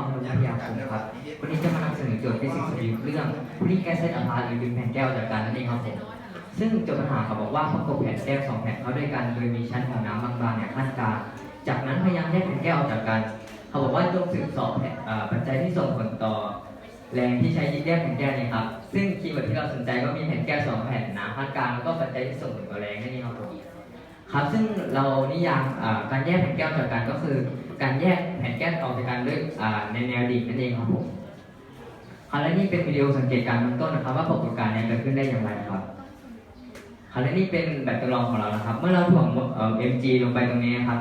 อมนุษยวิยาคมครับ วันนี้จะมานำเสนอโจทย์ฟิสิกส์สเรื่องผู้ที่แก้เซตอัลฟาหรือดึงแผ่นแก้วจากกันนั่นเองครับผมซึ่งโจทย์ปัญหาเขาบอกว่าประกบแผ่นแก้วสองแผ่นเข้าด้วยกัน โดยมีชั้นของน้ำบางๆเนี่ยขั้นกลางจากนั้นพยายามแยกแผ่นแก้วออกจากกัน เขาบอกว่าจงสืบสอบแผ่นอ่าปัจจัยที่ส่งผลต่อ แรงที่ใช้ยึดแยกแผ่นแก้วเนี่ยครับ ซึ่งคีย์เวิร์ดที่เราสนใจก็มีแผ่นแก้วสองแผ่นน้ำขั้นกลางแล้วก็ปัจจัยที่ส่งผลต่อแรงนั่นเองครับผมครับซึ่งเรานิยามอ่าการแยกแผ่นแก้วจากกันก็คือ การแยกแผ่นแก้วออกจากกันด้วยในแนวดิ่งนั่นเองครับผมครับและนี่เป็นวิดีโอสังเกตการณ์เบื้องต้นนะครับ ว่าปรากฏการณ์นี้เกิดขึ้นได้อย่างไรครับครับและนี่เป็นแบบจำลองของเรานะครับ เมื่อเราถ่วงเอ่อ mg ลงไปตรงนี้นะครับ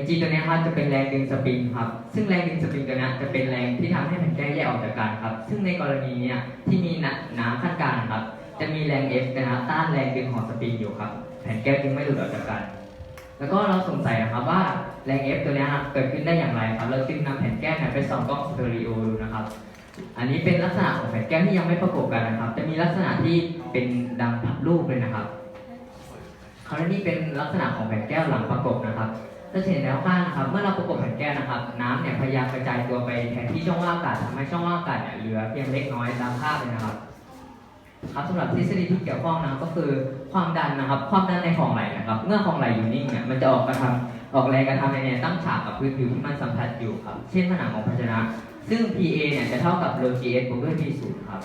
mg ตัวนี้ครับจะเป็นแรงดึงสปริงครับ ซึ่งแรงดึงสปริงตัวนี้จะเป็นแรงที่ทำให้แผ่นแก้วแยกออกจากกันครับ ซึ่งในกรณีนี้ที่มีน้ำขั้นกลางนครับ จะมีแรง F นะครับต้านแรงดึงของสปริงอยู่ครับ แผ่นแก้วจึงไม่หลุดออกจากกัน แล้วก็เราสงสัยนะครับว่าแรง F ตัวนี้ครับเกิดขึ้นได้อย่างไรครับ เราจึงนำแผ่นแก้วเนี่ยไปส่องกล้องสเตอริโอดูนะครับ อันนี้เป็นลักษณะของแผ่นแก้วที่ยังไม่ประกบกันนะครับ จะมีลักษณะที่เป็นดังพับรูปเลยนะครับ คราวนี้เป็นลักษณะของแผ่นแก้วหลังประกบนะครับจะเห็นแล้วข้างนะครับ เมื่อเราประกบแผ่นแก้วนะครับ น้ำเนี่ยพยายามกระจายตัวไปแทนที่ช่องว่างอากาศทำให้ช่องว่างอากาศเนี่ยเหลือเพียงเล็กน้อยตามภาพเลยนะครับ ครับสำหรับทฤษฎีที่เกี่ยวข้องนะครับก็คือความดันนะครับ ความดันในของไหลนะครับ เมื่อของไหลอยู่นิ่งเนี่ยมันจะออกกระทำออกแรงกระทำในแนวตั้งฉากกับพื้นผิวที่มันสัมผัสอยู่ครับ เช่นผนังของภาชนะ ซึ่ง PA เนี่ยจะเท่ากับ rho GS บวกด้วย P 0 ครับ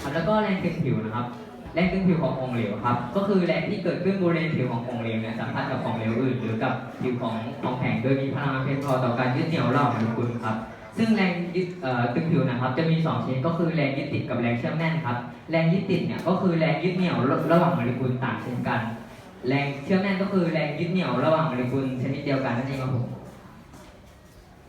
ครับแล้วก็แรงตึงผิวนะครับ แรงตึงผิวของของเหลวครับ ก็คือแรงที่เกิดขึ้นบริเวณผิวของของเหลวเนี่ยสัมผัสกับของเหลวอื่น หรือกับผิวของของแข็งโดยมีพลังงานเพียงพอต่อการยึดเหนี่ยวระหว่างโมเลกุลครับ ซึ่งแรงยึดเอ่อตึงผิวนะครับ จะมีสองชนิดก็คือแรงยึดติดกับแรงเชื่อมแน่นครับ แรงยึดติดเนี่ยก็คือแรงยึดเหนี่ยวระระหว่างโมเลกุลต่างเช่นกัน แรงเชื่อมแน่นก็คือแรงยึดเหนี่ยวระหว่างโมเลกุลชนิดเดียวกันนั่นเองครับผม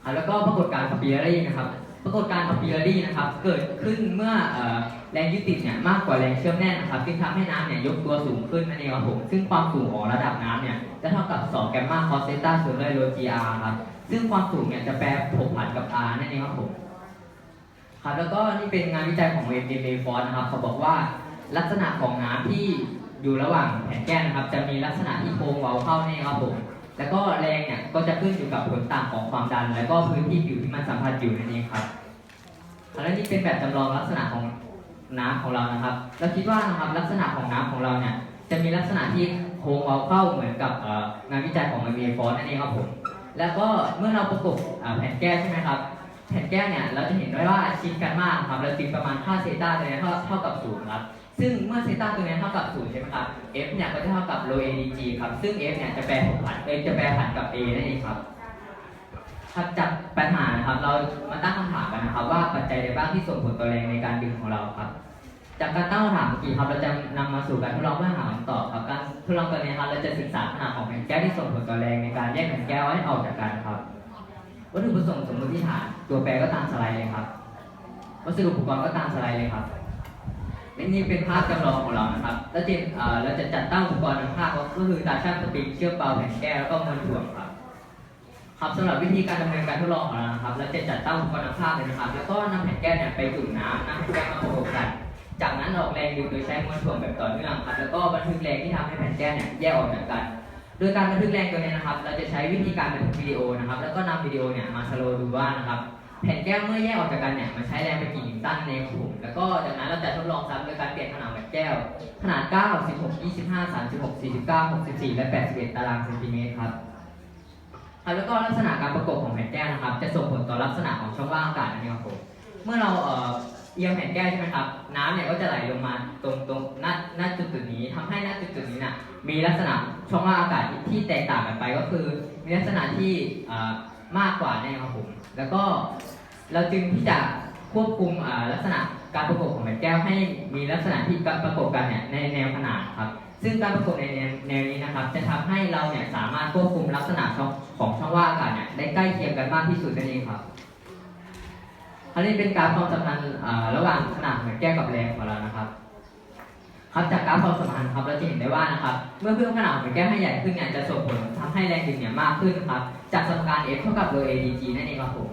ครับแล้วก็ปรากฏการณ์คาปิลารีนะครับ ปรากฏการณ์คาปิลารีนะครับ เกิดขึ้นเมื่อเอ่อ แรงยึดติดเนี่ยมากกว่าแรงเชื่อมแน่นนะครับจึงทำให้น้ำเนี่ยยกตัวสูงขึ้นนั่นเองครับผมซึ่งความสูงของระดับน้ำเนี่ยจะเท่ากับ 2 แกมมาคอสเซต้าส่วนด้วยโรจีอาร์ครับซึ่งความสูงเนี่ยจะแปรผกผันกับ R นั่นเองครับผมครับแล้วก็นี่เป็นงานวิจัยของเวมเดเมฟอร์นะครับเขาบอกว่าลักษณะของน้ำที่อยู่ระหว่างแผ่นแก้วนะครับ จะมีลักษณะที่โค้งเว้าเข้านี่ครับผมแล้วก็แรงเนี่ยก็จะขึ้นอยู่กับผลต่างของความดัน แล้วก็พื้นที่ผิวที่มันสัมผัสอยู่นั่นเองครับแล้วนี่เป็นแบบจำลองลักษณะของ น้ำของเรานะครับ เราคิดว่านะครับลักษณะของน้ำของเราเนี่ยจะมีลักษณะที่โค้งเว้าเข้าเหมือนกับงานวิจัยของมเดเมฟอร์นั่นเองครับผมแล้วก็เมื่อเราประกบแผ่นแก้วใช่ไหมครับแผ่นแก้วเนี่ยเราจะเห็นได้ว่าชิดกันมากครับแล้วจึงประมาณค่าเซต้าตัวนี้เท่าเท่ากับศูนย์ครับซึ่งเมื่อเซต้าตัวนี้เท่ากับศูนย์ใช่ไหมครับ f เนี่ยก็จะเท่ากับ rho adg ครับซึ่ง f เนี่ยจะแปรผันเอจะแปรผันกับ a นั่นเองครับ ครับจากปัญหานะครับ เรามาตั้งคำถามกันนะครับ ว่าปัจจัยใดบ้างที่ส่งผลต่อแรงในการดึงของเราครับ จากการตั้งคำถามเมื่อกี้ครับ เราจะนำมาสู่การทดลองเพื่อหาคำตอบครับการทดลองตัวนี้ครับเราจะศึกษาขนาดของแผ่นแก้วที่ส่งผลต่อแรงในการแยกแผ่นแก้วให้ออกจากกันครับวัตถุประสงค์สมมติฐานตัวแปรก็ตามสไลด์เลยครับวัสดุอุปกรณ์ก็ตามสไลด์เลยครับและนี่เป็นภาพจำลองของเรานะครับ แล้วจะเอ่อเราจะจัดตั้งอุปกรณ์ในภาพก็คือตาช่างสปริงเชือกเป่าแผ่นแก้วแล้วก็มวลถ่วงครับ ครับสำหรับวิธีการดำเนินการทดลองของเรานะครับเราจะจัดตั้งอุปกรณ์ภาพเลยนะครับ แล้วก็นำแผ่นแก้วเนี่ยไปจุ่มน้ำนำแผ่นแก้วมาประกบกัน จากนั้นออกแรงดึงโดยใช้มวลถ่วงแบบต่อเนื่องครับแล้วก็บันทึกแรงที่ทำให้แผ่นแก้วเนี่ยแยกออกจากกัน โดยการบันทึกแรงตัวนี้นะครับ เราจะใช้วิธีการบันทึกวิดีโอนะครับ แล้วก็นำวิดีโอเนี่ยมาสโลว์ดูว่านะครับแผ่นแก้วเมื่อแยกออกจากกันเนี่ยมันใช้แรงไปกี่นิวตันในกลุ่มแล้วก็จากนั้นเราจะทดลองซ้ำโดยการเปลี่ยนขนาดแผ่นแก้ว ขนาด 9 16 25 36 49 64 และ 81 ตารางเซนติเมตรครับ ครับแล้วก็ลักษณะการประกบของแผ่นแก้วนะครับ จะส่งผลต่อลักษณะของช่องว่างอากาศนั่นเองครับผมเมื่อเราเอ่อเอียงแผ่นแก้วใช่ไหมครับ น้ำเนี่ยก็จะไหลลงมาตรงตรงณณจุดจุดนี้ทำให้ณจุดจุดนี้น่ะมีลักษณะช่องว่างอากาศที่แตกต่างกันไปก็คือ มีลักษณะที่เอ่อมากกว่าแน่ครับผมแล้วก็เราจึงที่จะควบคุมอ่าลักษณะการประกบของแผ่นแก้วให้มีลักษณะที่ประกบกันเนี่ยในแนวขนานครับ ซึ่งการประกบในแนวน,นี้นะครับ จะทำให้เราเนี่ยสามารถควบคุมลักษณะช่องของช่องว่างอากาศเนี่ยได้ใกล้เคียงกันมากที่สุดนั่นเองครับอันนี้เป็นกราฟความสัมพันธ์ระหว่างขนาดแผ่นแก้วกับแรงของเรานะครับ ครับจากกราฟความสัมพันธ์ครับเราจะเห็นได้ว่านะครับ เมื่อเพิ่มขนาดของแผ่นแก้วให้ใหญ่ขึ้นเนี่ยจะส่งผลทำให้แรงดึงเนี่ยมากขึ้นครับ จากสมการ F เท่ากับ rho adg นั่นเองครับผม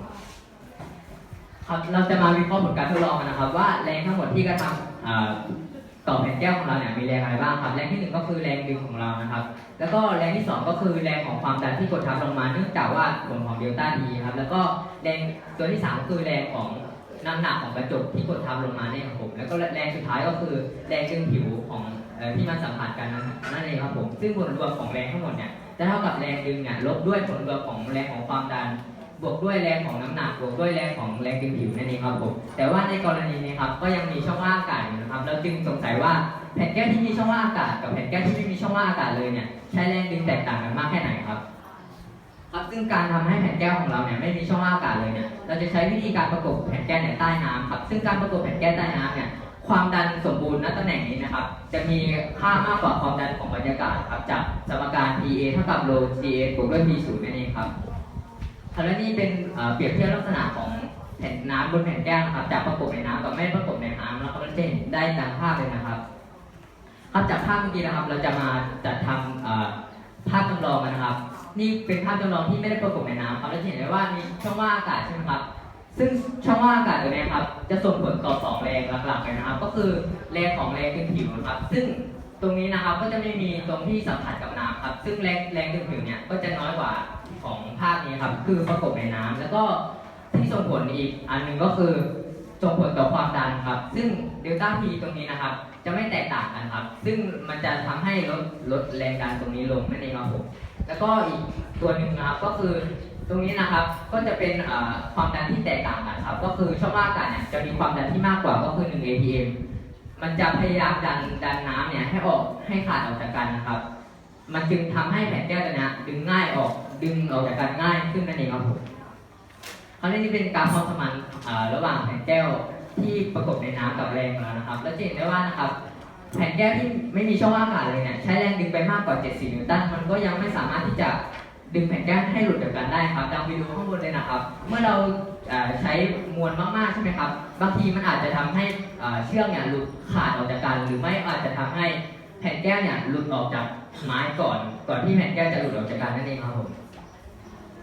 ครับเราจะมาวิเคราะห์ผลการทดลองกันนะครับ ว่าแรงทั้งหมดที่กระทำ ต่อแผ่นแก้วของเราเนี่ยมีแรงอะไรบ้างครับ แรงที่หนึ่งก็คือแรงดึงของเรานะครับ แล้วก็แรงที่สองก็คือแรงของความดันที่กดทับลงมา เนื่องจากว่าผลของเดลต้าทีครับ แล้วก็แรงตัวที่สามก็คือแรงของน้ำหนักของกระจกที่กดทับลงมาเนี่ยครับผม แล้วก็แรงสุดท้ายก็คือแรงดึงผิวของออที่มันสัมผัสกันนั่นเองครับผม ซึ่งผลรวมของแรงทั้งหมดเนี่ยจะเท่ากับแรงดึงเนี่ยลบด้วยผลรวมของแรงของความดัน บวกด้วยแรงของน้ำหนักบวกด้วยแรงของแรงดึงผิวนั่นเองครับผมแต่ว่าในกรณีนี้ครับก็ยังมีช่องว่างอากาศอยู่นะครับเราจึงสงสัยว่าแผ่นแก้วที่มีช่องว่างอากาศกับแผ่นแก้วที่ไม่มีช่องว่างอากาศเลยเนี่ยใช้แรงดึงแตกต่างกันมากแค่ไหนครับครับซึ่งการทำให้แผ่นแก้วของเราเนี่ยไม่มีช่องว่างอากาศเลยเนี่ยเราจะใช้วิธีการประกบแผ่นแก้วเนี่ยใต้น้ำครับซึ่งการประกบแผ่นแก้วใต้น้ำเนี่ยความดันสมบูรณ์ณตำแหน่งนี้นะครับ จะมีค่ามากกว่าความดันของบรรยากาศครับจากสมการ PA เท่ากับ rho CA บวกด้วย P 0นั่นเองครับ ครับและนี่เป็นเปรียบเทียบลักษณะของแผ่นน้ำบนแผ่นแก้วนะครับจากประกบในน้ำกับไม่ประกบในน้ำแล้วก็จะเห็นได้ตามภาพเลยนะครับ ครับจากภาพเมื่อกี้นะครับ เราจะมาจัดทำภาพจำลองกันนะครับ นี่เป็นภาพจำลองที่ไม่ได้ประกบในน้ำครับเราจะเห็นได้ว่ามีช่องว่างอากาศใช่ไหมครับ ซึ่งช่องว่างอากาศตัวนี้ครับ จะส่งผลต่อสองแรงหลักๆเลยนะครับ ก็คือแรงของแรงดึงผิวนะครับ ซึ่งตรงนี้นะครับก็จะไม่มีตรงที่สัมผัสกับน้ำครับ ซึ่งแรงแรงดึงผิวเนี่ยก็จะน้อยกว่า ครับ คือประกบในน้ำแล้วก็ที่ส่งผลอีกอันหนึ่งก็คือส่งผลต่อความดันครับ ซึ่งเดลต้าพีตรงนี้นะครับ จะไม่แตกต่างกันครับ ซึ่งมันจะทำให้ลดลดแรงดันตรงนี้ลงนั่นเองครับผมแล้วก็อีกตัวหนึ่งนะครับก็คือตรงนี้นะครับก็จะเป็นความดันที่แตกต่างกันครับ ก็คือช่องว่างอากาศเนี่ยจะมีความดันที่มากกว่าก็คือ 1 atm มันจะพยายามดันดันน้ำเนี่ยให้ออกให้ขาดออกจากกันนะครับ มันจึงทำให้แผ่นแก้วตัวเนี้ยดึงง่ายออก ดึงออกจากกันง่ายขึ้นนั่นเองครับผมคราวนี้นี่เป็นกาฟความสมานเอ่อระหว่างแผ่นแก้วที่ประกบในน้ำกับแรงของเรานะครับ แล้วจะเห็นได้ว่านะครับแผ่นแก้วที่ไม่มีช่องว่างอากาศเลยเนี่ยใช้แรงดึงไปมากกว่า70นิวตัน มันก็ยังไม่สามารถที่จะดึงแผ่นแก้วให้หลุดจากกันได้ครับดังวิดีโอข้างบนเลยนะครับ เมื่อเราใช้มวลมากๆใช่ไหมครับ บางทีมันอาจจะทำให้เชือกเนี่ยหลุดขาดออกจากกัน หรือไม่อาจจะทำให้แผ่นแก้วเนี่ยหลุดออกจากไม้ก่อน ก่อนที่แผ่นแก้วจะหลุดออกจากกันนั่นเองครับผม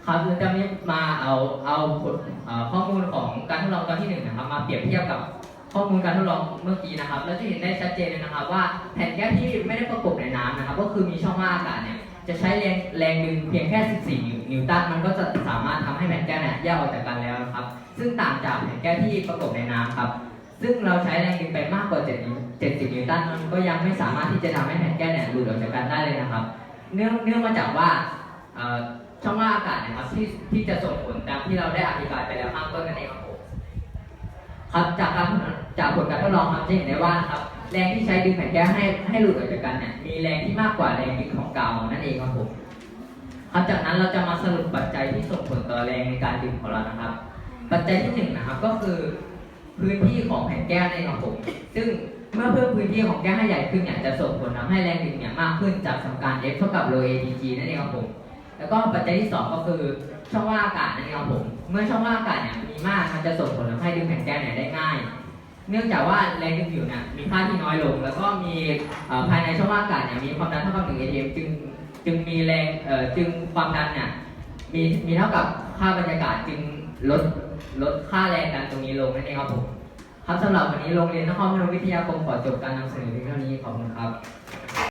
ครับเราจะนี้มาเอาเอาผลเอ่อข้อมูลของการทดลองตอนที่หนึ่งนะครับ มาเปรียบเทียบกับข้อมูลการทดลองเมื่อกี้นะครับ แล้วจะเห็นได้ชัดเจนเลยนะครับ ว่าแผ่นแก้วที่ไม่ได้ประกบในน้ำนะครับ ก็คือมีช่องว่างอากาศเนี่ยจะใช้แรงแรงดึงเพียงแค่ 14 นิวตัน มันก็จะสามารถทำให้แผ่นแก้วเนี่ยแยกออกจากกันแล้วนะครับ ซึ่งต่างจากแผ่นแก้วที่ประกบในน้ำครับ ซึ่งเราใช้แรงดึงไปมากกว่า 7 70 นิวตัน มันก็ยังไม่สามารถที่จะทำให้แผ่นแก้วเนี่ยหลุดออกจากกันได้เลยนะครับ เนื่องเนื่องมาจากว่า ช่องว่างอากาศนะครับที่ที่จะส่งผลตามที่เราได้อธิบายไปแล้วข้างต้นนั่นเองครับผมครับจากการจากผลการทดลองครับจะเห็นได้ว่านะครับแรงที่ใช้ดึงแผ่นแก้วให้ให้หลุดออกจากกันเนี่ยมีแรงที่มากกว่าแรงดึงของกาวนั่นเองครับผมครับจากนั้นเราจะมาสรุปปัจจัยที่ส่งผลต่อแรงในการดึงของเรานะครับ ปัจจัยที่หนึ่งนะครับก็คือพื้นที่ของแผ่นแก้วนั่นเองครับผมซึ่งเมื่อเพิ่มพื้นที่ของแก้วให้ใหญ่ขึ้นเนี่ยจะส่งผลทำให้แรงดึงเนี่ยมากขึ้นจากสมการ F เท่ากับ rho atg นั่นเองครับผม แล้วก็ปัจจัยที่สองก็คือช่องว่างอากาศนั่นเองครับผม เมื่อช่องว่างอากาศเนี่ยมีมากมันจะส่งผลทำให้ดึงแผ่นแก้วเนี่ยได้ง่าย เนื่องจากว่าแรงดึงผิวเนี่ยมีค่าที่น้อยลง แล้วก็มีภายในช่องว่างอากาศเนี่ยมีความดันเท่ากับ1 atm จึงจึงมีแรงเออจึงความดันเนี่ยมีมีเท่ากับค่าบรรยากาศจึงลดลดค่าแรงดันตรงนี้ลงนั่นเองครับผมครับสำหรับวันนี้โรงเรียนนครพนมวิทยาคมขอจบการนำเสนอเพียงเท่านี้ขอบคุณครับ